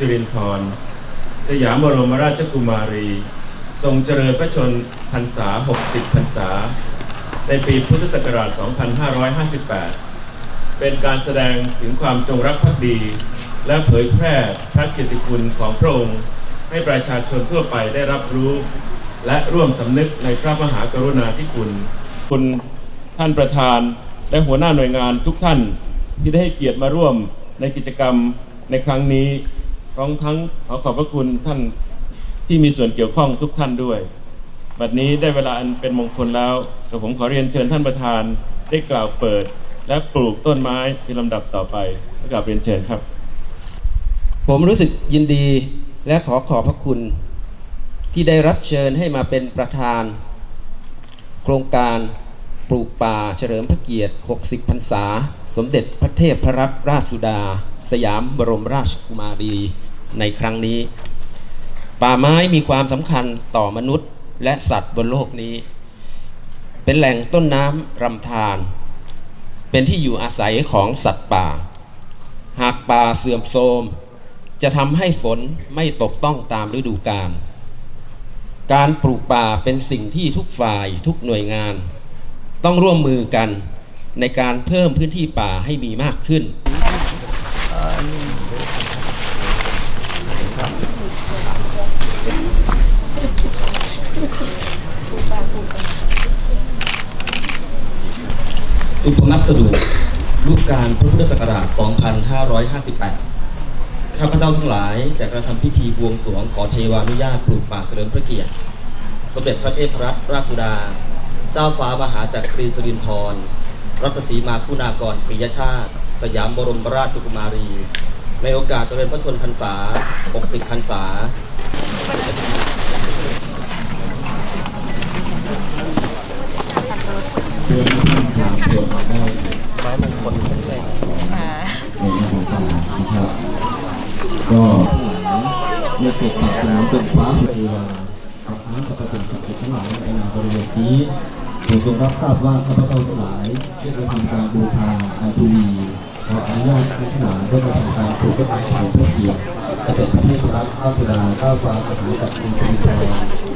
ธรสยามบรมราชกุมารี ทรงเจริญพระชนพรรษา 60 พรรษา ในปีพุทธศักราช 2558 เป็นการแสดงถึงความจงรักภักดี และเผยแพร่พระกียรติคุณของพระองค์ ให้ประชาชนทั่วไปได้รับรู้ และร่วมสำนึกในพระมหากรุณาธิคุณ คุณท่านประธานและหัวหน้าหน่วยงานทุกท่านที่ได้ให้เกียรติมาร่วมในกิจกรรมในครั้งนี้ พร้อมทั้งขอขอบพระคุณท่านที่มีส่วนเกี่ยวข้องทุกท่านด้วย บัดนี้ได้เวลาอันเป็นมงคลแล้วกระผมขอเรียนเชิญท่านประธานได้กล่าวเปิด และปลูกต้นไม้ที่ลำดับต่อไปกราบเรียนเชิญครับ ผมรู้สึกยินดีและขอขอบพระคุณ ที่ได้รับเชิญให้มาเป็นประธาน โครงการปลูกป่าเฉลิมพระเกียรติ 60 พรรษา สมเด็จพระเทพพรัตนราชสุดา สยามบรมราชกุมารี ในครั้งนี้ ป่าไม้มีความสำคัญต่อมนุษย์และสัตว์บนโลกนี้ เป็นแหล่งต้นน้ำรำธารเป็นที่อยู่อาศัยของสัตว์ป่า หากป่าเสื่อมโทรมจะทำให้ฝนไม่ตกต้องตามฤดูกาล การปลูกป่าเป็นสิ่งที่ทุกฝ่ายทุกหน่วยงาน ต้องร่วมมือกันในการเพิ่มพื้นที่ป่าให้มีมากขึ้น สุภนัสดุรูปการพระพุทธศักราช 2558 ข้าพเจ้าทั้งหลายจะกระทำพิธีบวงสรวงขอเทวานุญาตปลูกป่าเฉลิมพระเกียรติ สมเด็จพระเทพรัตนราชสุดา เจ้าฟ้ามหาจักรีสุรินทร รัตสีมาคุณากรปิยชาติ สยามบรมราชกุมารี ในโอกาสเจริญพระชนพรรษา 60 พรรษา เพื่อให้ท่านทางตรวจไม้มงคลในเรื่องของป่านะครับก็เมื่อเกิดปากน้ำเป็นฟ้าเรือว่าเอาอ้างกับประป็นกับทั้งหลายในบริเวณนี้ผมทรงรับทราบว่าข้าพเจ้าทั้งหลายได้กระทำการบูชาอาชีวีขออนุญาตให้ทั้งหลายได้กระทำการปลูกต้นไม้เฉลิมพระเกียรติ เป็นพระเทพรัตนราชสุดาเข้าฟ้าสถานกับมีชนิทร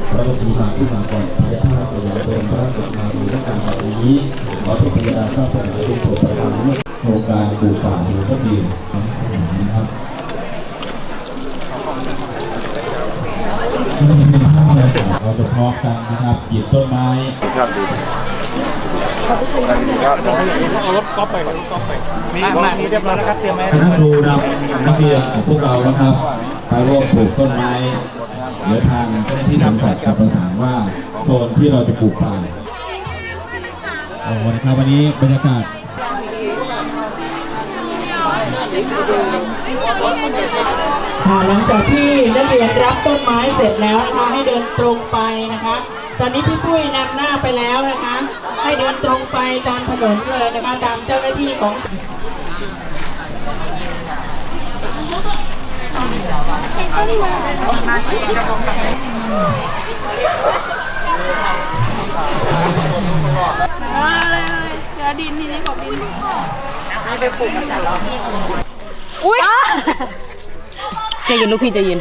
พระราชมาที่มาก่อนพระท่าสยามบรมราชกุมารีและการแบบนี้ขอเป็นพยาข้าพเจ้าทุกคนประทานโครงการปลูกป่าเฉลิมพระเกียรตินะครับเราจะพอกันนะครับหยิบต้นไม้ มีมีเรียบร้อยแล้วครับเตรียมไว้คณะครูนำนักเรียนของพวกเรานะครับไปร่วมปลูกต้นไม้เดี๋ยวทางเจ้าหน้าที่สังกัดจะประสานว่าโซนที่เราจะปลูกป่าโอ้โหนะครับวันนี้บรรยากาศหลังจากที่นักเรียนรับต้นไม้เสร็จแล้วนะคะให้เดินตรงไปนะคะ ตอนนี้พี่ปุ้ยนำหน้าไปแล้วนะคะ ให้เดินตรงไปตามถนนเลยนะคะตามเจ้าหน้าที่ของมาเลยเดี๋ยวดินทีนี้ขอดินให้ไปปลูกกันเหรออุ้ยใจเย็นลูกพี่ใจเย็น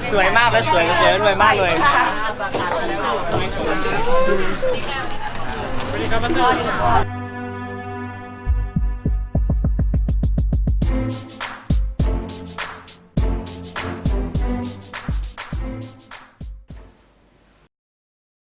สวยมากเลยสวยสวยรวยมากเลยเอา